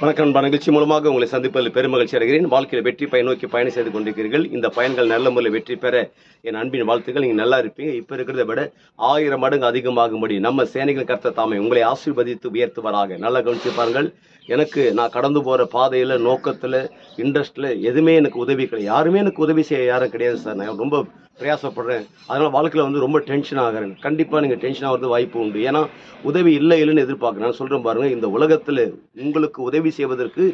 வணக்கம் நண்பா. நிகழ்ச்சி மூலமாக உங்களை சந்திப்பதில் பெருமகிழ்ச்சி அடைகிறேன். வாழ்க்கையில் வெற்றி பயன் நோக்கி பயணம் செய்து கொண்டிருக்கிறீர்கள். இந்த பயன்கள் நல்ல முறையில் வெற்றி பெற என் அன்பின் வாழ்த்துக்கள். நீங்கள் நல்லா இருப்பீங்க. இப்போ இருக்கிறத விட ஆயிரம் மடங்கு அதிகமாகும்படி நம்ம சேனைகள் கர்த்த தாமே உங்களை ஆசீர்வதித்து உயர்த்துவராக. நல்லா கவனிச்சு பாருங்கள். எனக்கு நான் கடந்து போகிற பாதையில் நோக்கத்தில் இன்ட்ரெஸ்ட்டில் எதுவுமே எனக்கு உதவி கிடையாது யாருமே எனக்கு உதவி செய்ய யாரும் கிடையாது சார். நான் ரொம்ப பிரயாசப்படுறேன். அதனால் வாழ்க்கையில் வந்து ரொம்ப டென்ஷன் ஆகிறேன். கண்டிப்பாக நீங்கள் டென்ஷன் ஆகிறது வாய்ப்பு உண்டு. ஏன்னா உதவி இல்லை இல்லைன்னு எதிர்பார்க்குறேன். நான் சொல்கிறேன் பாருங்கள் இந்த உலகத்தில் உங்களுக்கு உதவி செய்வதற்கு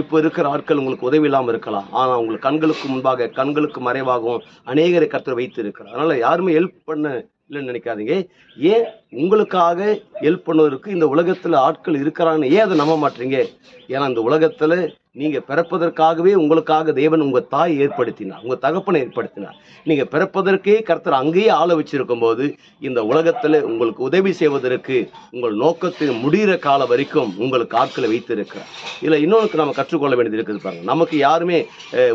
இப்போ இருக்கிற ஆட்கள் உங்களுக்கு உதவி இல்லாமல் இருக்கலாம். ஆனால் உங்களுக்கு கண்களுக்கு முன்பாக கண்களுக்கு மறைவாகவும் அநேகரை கர்த்தர் வைத்து இருக்கிறார் அதனால் யாருமே ஹெல்ப் பண்ண இல்லைன்னு நினைக்காதீங்க. ஏன் உங்களுக்காக ஹெல்ப் பண்ணுவதற்கு இந்த உலகத்தில் ஆட்கள் இருக்கிறான்னு ஏன் அதை நம்ப மாட்டீங்க? ஏன்னா இந்த உலகத்தில் நீங்கள் பிறப்பதற்காகவே உங்களுக்காக தேவன் உங்கள் தாய் ஏற்படுத்தினார் உங்கள் தகப்பனை ஏற்படுத்தினார். நீங்கள் பிறப்பதற்கே கர்த்தர் அங்கேயே ஆள வச்சிருக்கும் போது இந்த உலகத்தில் உங்களுக்கு உதவி செய்வதற்கு உங்கள் நோக்கத்தை முடிகிற காலம் வரைக்கும் உங்களுக்கு ஆட்களை வைத்திருக்கிறார். இதில் இன்னொன்று நம்ம கற்றுக்கொள்ள வேண்டியது இருக்குது பாருங்க. நமக்கு யாருமே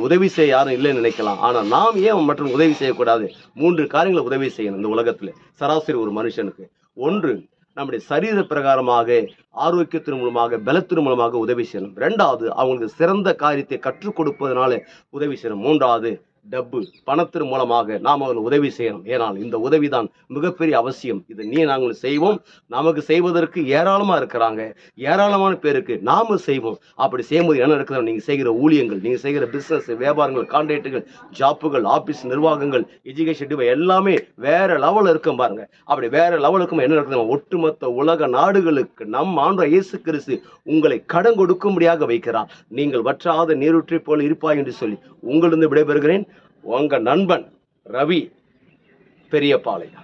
உதவி செய்ய யாரும் இல்லைன்னு நினைக்கலாம். ஆனால் நாம் ஏன் மற்றும் உதவி செய்யக்கூடாது? மூன்று காரியங்களை உதவி செய்யணும் இந்த உலகத்தில். சராசரி ஒரு மனுஷனுக்கு. ஒன்று நம்முடைய சரீர பிரகாரமாக ஆரோக்கியத்தின் மூலமாக பலத்தின் மூலமாக உதவி செய்யணும். ரெண்டாவது அவங்களுக்கு சிறந்த காரியத்தை கற்றுக் கொடுப்பதனால உதவி செய்யணும். மூன்றாவது டப்பு பணத்தின் மூலமாக நாம் அவர்கள் உதவி செய்யணும். ஏனால் இந்த உதவி தான் மிகப்பெரிய அவசியம். இதை நீ நாங்கள் செய்வோம். நமக்கு செய்வதற்கு ஏராளமாக இருக்கிறாங்க. ஏராளமான பேருக்கு நாம செய்வோம். அப்படி செய்யும்போது என்ன இருக்கிறோம் நீங்கள் செய்கிற ஊழியங்கள் நீங்கள் செய்கிற பிஸ்னஸ் வியாபாரங்கள் கான்ட்ராக்டுகள் ஜாப்புகள் ஆஃபீஸ் நிர்வாகங்கள் எஜுகேஷன் டிவை எல்லாமே வேற லெவலில் இருக்கும் பாருங்க. அப்படி வேற லெவலுக்கும் என்ன இருக்கிறோம் ஒட்டுமொத்த உலக நாடுகளுக்கு நம் ஆண்ட இயேசு கிறிஸ்து உங்களை கடன் கொடுக்கும்படியாக வைக்கிறார். நீங்கள் வற்றாத நீரூற்றை போல் இருப்பாய் என்று சொல்லி உங்களிருந்து விடைபெறுகிறேன். உங்கள் நண்பன் ரவி பெரியபாளையம்